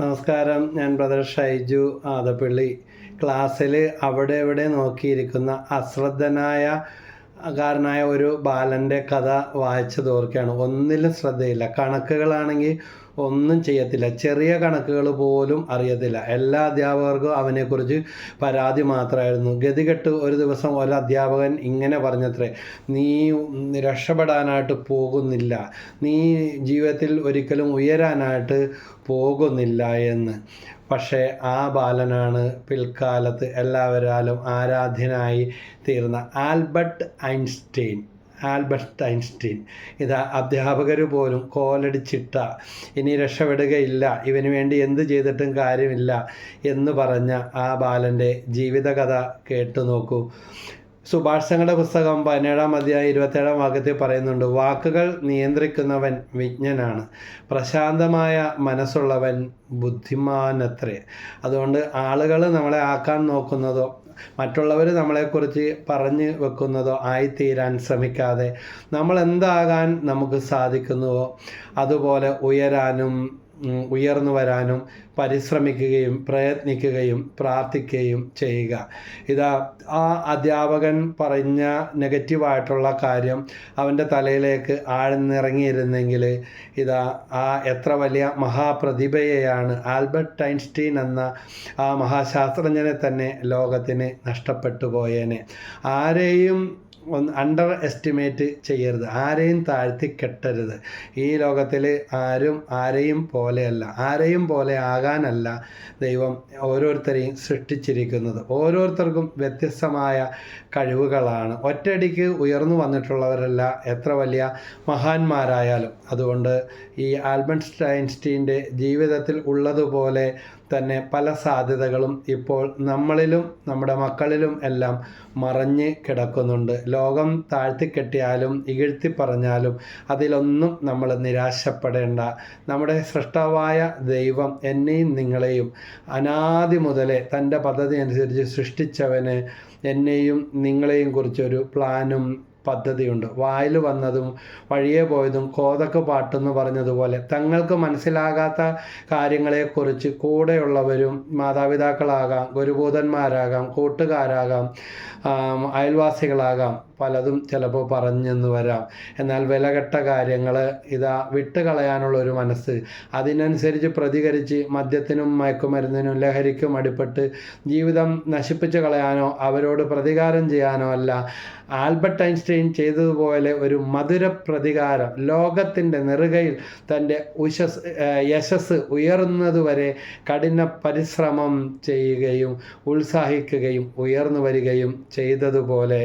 നമസ്കാരം. ഞാൻ ബ്രദർ ഷൈജു ആദപ്പള്ളി ക്ലാസ്സിൽ അവിടെ ഇവിടെ നോക്കിയിരിക്കുന്ന അശ്രദ്ധനായ കാരനായ ഒരു ബാലന്റെ കഥ വായിച്ചു തോർക്കുകയാണ്. ഒന്നിലും ശ്രദ്ധയില്ല. കണക്കുകളാണെങ്കിൽ ഒന്നും ചെയ്യത്തില്ല. ചെറിയ കണക്കുകൾ പോലും അറിയത്തില്ല. എല്ലാ അധ്യാപകർക്കും അവനെക്കുറിച്ച് പരാതി മാത്രമായിരുന്നു. ഗതികെട്ട് ഒരു ദിവസം ഒരു അധ്യാപകൻ ഇങ്ങനെ പറഞ്ഞത്രേ നീ രക്ഷപ്പെടാനായിട്ട് പോകുന്നില്ല. നീ ജീവിതത്തിൽ ഒരിക്കലും ഉയരാനായിട്ട് പോകുന്നില്ല എന്ന്. പക്ഷേ ആ ബാലനാണ് പിൽക്കാലത്ത് എല്ലാവരാലും ആരാധ്യനായി തീർന്ന. Albert Einstein. Albert Einstein. ഇത് അധ്യാപകർ പോലും കോലടിച്ചിട്ട ഇനി രക്ഷപ്പെടുകയില്ല ഇവന് വേണ്ടി എന്ത് ചെയ്തിട്ടും കാര്യമില്ല എന്ന് പറഞ്ഞ ആ ബാലന്റെ ജീവിതകഥ കേട്ടു നോക്കൂ. സുഭാഷങ്ങളുടെ പുസ്തകം പതിനേഴാം അധ്യായം ഇരുപത്തേഴാം വാക്യത്തിൽ പറയുന്നുണ്ട് വാക്കുകൾ നിയന്ത്രിക്കുന്നവൻ വിജ്ഞനാണ് പ്രശാന്തമായ മനസ്സുള്ളവൻ ബുദ്ധിമാനത്രേ. അതുകൊണ്ട് ആളുകൾ നമ്മളെ ആക്കാൻ നോക്കുന്നതോ മറ്റുള്ളവർ നമ്മളെക്കുറിച്ച് പറഞ്ഞു വെക്കുന്നതോ ആയിത്തീരാൻ ശ്രമിക്കാതെ നമ്മൾ എന്താകാൻ നമുക്ക് സാധിക്കുന്നുവോ? അതുപോലെ ഉയരാനും ഉയർന്നു വരാനും പരിശ്രമിക്കുകയും പ്രയത്നിക്കുകയും പ്രാർത്ഥിക്കുകയും ചെയ്യുക. ഇതാ ആ അധ്യാപകൻ പറഞ്ഞ നെഗറ്റീവായിട്ടുള്ള കാര്യം അവന്റെ തലയിലേക്ക് ആഴ്ന്നിറങ്ങിയിരുന്നെങ്കിൽ ഇതാ ആ എത്ര വലിയ മഹാപ്രതിഭയെയാണ് ആൽബർട്ട് ഐൻസ്റ്റീൻ എന്ന ആ മഹാശാസ്ത്രജ്ഞനെ തന്നെ ലോകത്തിന് നഷ്ടപ്പെട്ടു പോയേനെ. ആരെയും ഒന്ന് അണ്ടർ എസ്റ്റിമേറ്റ് ചെയ്യരുത്. ആരെയും താഴ്ത്തി കെട്ടരുത്. ഈ ലോകത്തിൽ ആരും ആരെയും പോലെയല്ല. ആരെയും പോലെ ആകാനല്ല ദൈവം ഓരോരുത്തരെയും സൃഷ്ടിച്ചിരിക്കുന്നത്. ഓരോരുത്തർക്കും വ്യത്യസ്തമായ കഴിവുകളാണ്. ഒറ്റയടിക്ക് ഉയർന്നു വന്നിട്ടുള്ളവരല്ല എത്ര വലിയ മഹാന്മാരായാലും. അതുകൊണ്ട് ഈ ആൽബർട്ട് സ്റ്റൈൻസ്റ്റീന്റെ ജീവിതത്തിൽ ഉള്ളതുപോലെ തന്നെ പല സാധ്യതകളും ഇപ്പോൾ നമ്മളിലും നമ്മുടെ മക്കളിലും എല്ലാം മറഞ്ഞ് കിടക്കുന്നുണ്ട്. ലോകം താഴ്ത്തിക്കെട്ടിയാലും ഇകഴ്ത്തി പറഞ്ഞാലും അതിലൊന്നും നമ്മൾ നിരാശപ്പെടേണ്ട. നമ്മുടെ സൃഷ്ടാവായ ദൈവം എന്നെയും നിങ്ങളെയും അനാദി മുതലേ തന്റെ പദ്ധതി അനുസരിച്ച് സൃഷ്ടിച്ചവന് എന്നെയും നിങ്ങളെയും കുറിച്ചൊരു പ്ലാനും പദ്ധതിയുണ്ട്. വായിൽ വന്നതും വഴിയെ പോയതും കോതക്ക് പാട്ടെന്ന് പറഞ്ഞതുപോലെ തങ്ങൾക്ക് മനസ്സിലാകാത്ത കാര്യങ്ങളെക്കുറിച്ച് കൂടെയുള്ളവരും മാതാപിതാക്കളാകാം ഗുരുഭൂതന്മാരാകാം കൂട്ടുകാരാകാം അയൽവാസികളാകാം. പലതും ചിലപ്പോൾ പറഞ്ഞെന്ന് വരാം. എന്നാൽ വിലകെട്ട കാര്യങ്ങൾ ഇതാ വിട്ടുകളയാനുള്ള ഒരു മനസ്സ്. അതിനനുസരിച്ച് പ്രതികരിച്ച് മദ്യത്തിനും മയക്കുമരുന്നിനും ലഹരിക്കും അടിപ്പെട്ട് ജീവിതം നശിപ്പിച്ചു കളയാനോ അവരോട് പ്രതികാരം ചെയ്യാനോ അല്ല. ആൽബർട്ട് ഐൻസ്റ്റൈൻ ചെയ്തതുപോലെ ഒരു മധുര പ്രതികാരം ലോകത്തിന്റെ നെറുകയിൽ തന്റെ ഉശസ് യശസ് ഉയർന്നതുവരെ കഠിന പരിശ്രമം ചെയ്യുകയും ഉത്സാഹിക്കുകയും ഉയർന്നു വരികയും ചെയ്തതുപോലെ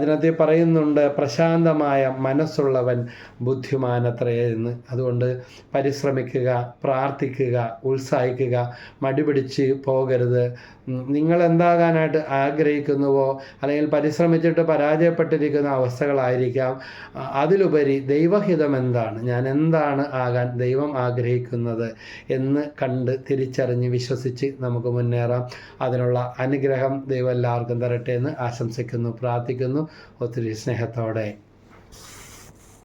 വചനത്തിൽ പറയുന്നുണ്ട് പ്രശാന്തമായ മനസ്സുള്ളവൻ ബുദ്ധിമാനത്രേ എന്ന്. അതുകൊണ്ട് പരിശ്രമിക്കുക പ്രാർത്ഥിക്കുക ഉത്സാഹിക്കുക മടിപിടിച്ച് പോകരുത്. നിങ്ങൾ എന്താകാനായിട്ട് ആഗ്രഹിക്കുന്നുവോ അല്ലെങ്കിൽ പരിശ്രമിച്ചിട്ട് പരാജയപ്പെട്ടിരിക്കുന്ന അവസ്ഥകളായിരിക്കാം. അതിലുപരി ദൈവഹിതം എന്താണ്? ഞാൻ എന്താണ് ആകാൻ ദൈവം ആഗ്രഹിക്കുന്നത് എന്ന് കണ്ട് തിരിച്ചറിഞ്ഞ് വിശ്വസിച്ച് നമുക്ക് മുന്നേറാം. അതിനുള്ള അനുഗ്രഹം ദൈവം എല്ലാവർക്കും തരട്ടെ എന്ന് ആശംസിക്കുന്നു പ്രാർത്ഥിക്കുന്നു. ഒത്തിരി സ്നേഹത്തോടെ